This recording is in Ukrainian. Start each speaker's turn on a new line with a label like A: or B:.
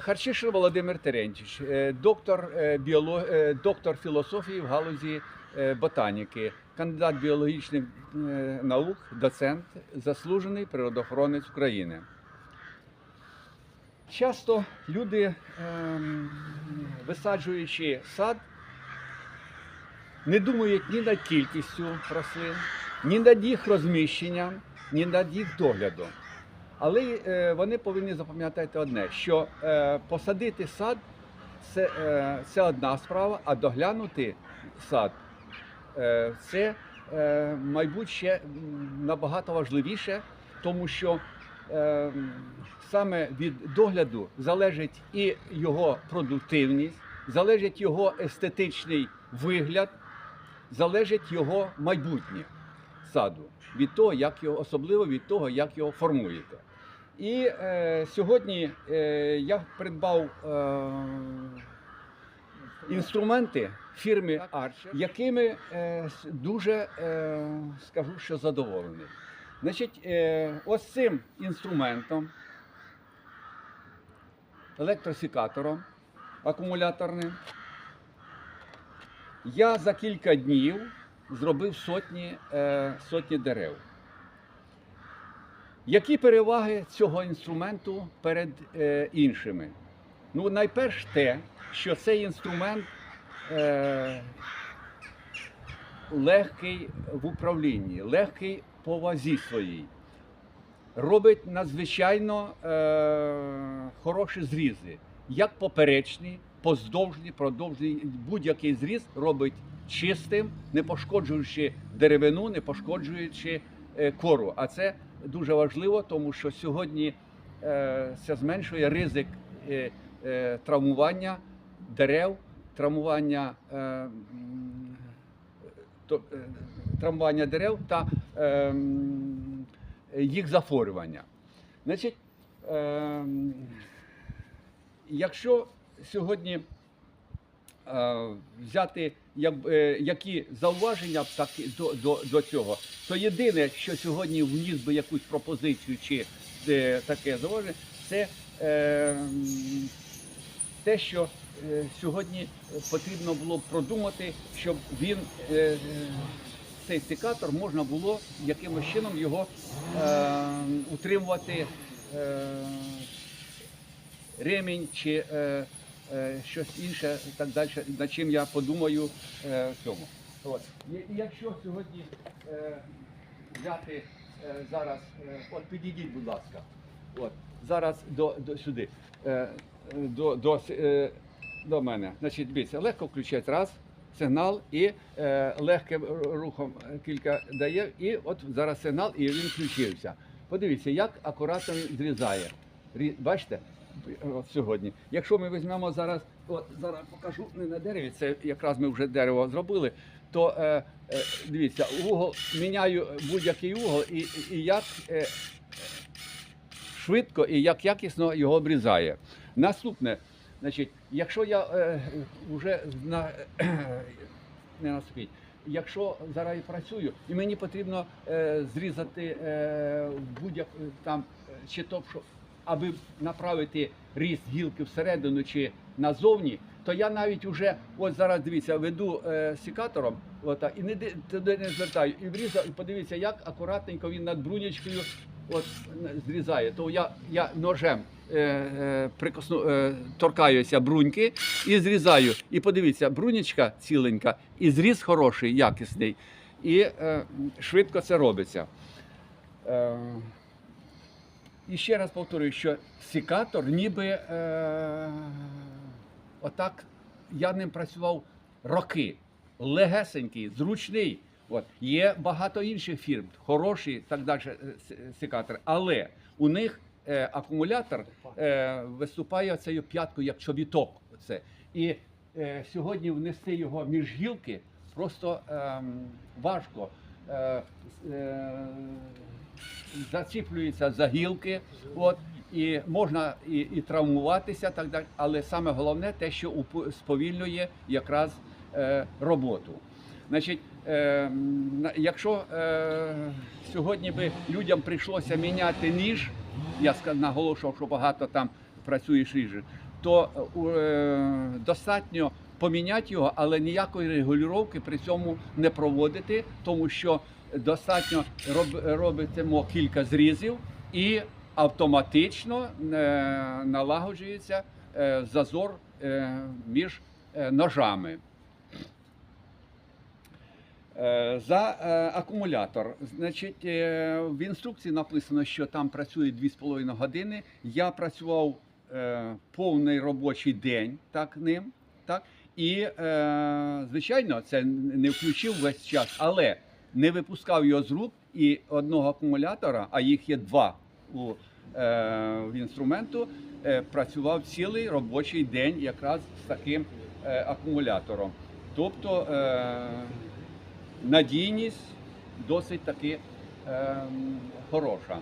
A: Харчишин Володимир Терентьевич, е, доктор, е, біоло... е, доктор філософії в галузі ботаніки, кандидат біологічних наук, доцент, заслужений природоохоронець України. Часто люди, ем, висаджуючи сад, не думають ні над кількістю рослин, ні над їх розміщенням, ні над їх доглядом. Але е, вони повинні запам'ятати одне, що е, посадити сад це, е, це одна справа, а доглянути сад це, мабуть, ще набагато важливіше, тому що саме від догляду залежить і його продуктивність, залежить його естетичний вигляд, залежить його майбутнє саду, від того, як його, особливо від того, як його формуєте. І е, сьогодні е, я придбав е, інструменти фірми Archer, якими е, дуже е, скажу, що задоволений. Значить, е, ось цим інструментом, електросікатором акумуляторним, я за кілька днів зробив сотні, е, сотні дерев. Які переваги цього інструменту перед е, іншими? Ну, найперш те, що цей інструмент е, легкий в управлінні, легкий по вазі своїй, робить надзвичайно е, хороші зрізи, як поперечні, поздовжні, продовжні. Будь-який зріз робить чистим, не пошкоджуючи деревину, не пошкоджуючи е, кору. А це дуже важливо, тому що сьогодні е, це зменшує ризик е, травмування дерев, травмування, травмування дерев та їх захворювання. Значить, якщо сьогодні е, взяти е, які зауваження б такі до, до, до цього, то єдине, що сьогодні вніс би якусь пропозицію чи е, таке зауваження, це те, що сьогодні потрібно було б продумати, щоб він цей стикатор можна було якимось чином його е, утримувати. Е, ремінь чи е, щось інше, і так далі, над чим я подумаю е, в цьому. От. І, якщо сьогодні е, взяти е, зараз, е, от підійдіть, будь ласка, от, зараз до, до сюди, е, е, до, до, е, до мене. Значить, дивіться, легко включається раз. Сигнал і е, легким рухом кілька дає, і от зараз сигнал, і він включився. Подивіться, як акуратно він зрізає. Бачите? От сьогодні. Якщо ми візьмемо зараз, от зараз покажу не на дереві, це якраз ми вже дерево зробили, то е, е, дивіться, угол міняю будь-який угол і, і, як е, швидко і як якісно його обрізає. Наступне, значить, якщо я е, вже на не наступить. Якщо зараз працюю, і мені потрібно е, зрізати е, будь-як е, там е, чи то, що аби направити ріст гілки всередину чи назовні, то я навіть уже от зараз дивіться, веду е, секатором, ота, і не туди не звертаю, і врізав, і подивіться, як акуратненько він над брунячкою от зрізає. То я, я ножем е, е, прикосну, е, торкаюся бруньки і зрізаю. І подивіться, брунячка ціленька, і зріз хороший, якісний. І е, швидко це робиться. Е, і ще раз повторюю, що секатор ніби е, отак я ним працював роки. Легесенький, зручний. От. Є багато інших фірм, хороші так далі е, секатори, але у них е, акумулятор е, виступає цією п'яткою як чобіток. Оце. І е, сьогодні внести його між гілки просто ем, важко. Е, е, заціплюються за гілки, от, і можна і, і травмуватися, так далі. Але саме головне те, що сповільнює якраз е, роботу. Значить, е, якщо е, сьогодні би людям прийшлося міняти ніж, я наголошував, що багато там працюєш ріже, то е, достатньо поміняти його, але ніякої регулювання при цьому не проводити, тому що достатньо роб, робитимо кілька зрізів і автоматично е, налагоджується е, зазор е, між ножами. За акумулятор, значить, в інструкції написано, що там працює 2,5 години. Я працював повний робочий день так ним. Так? І, звичайно, це не включив весь час, але не випускав його з рук і одного акумулятора, а їх є два у, е, в інструменту, е, працював цілий робочий день якраз з таким е, акумулятором. Тобто е, надійність досить таки е, хороша.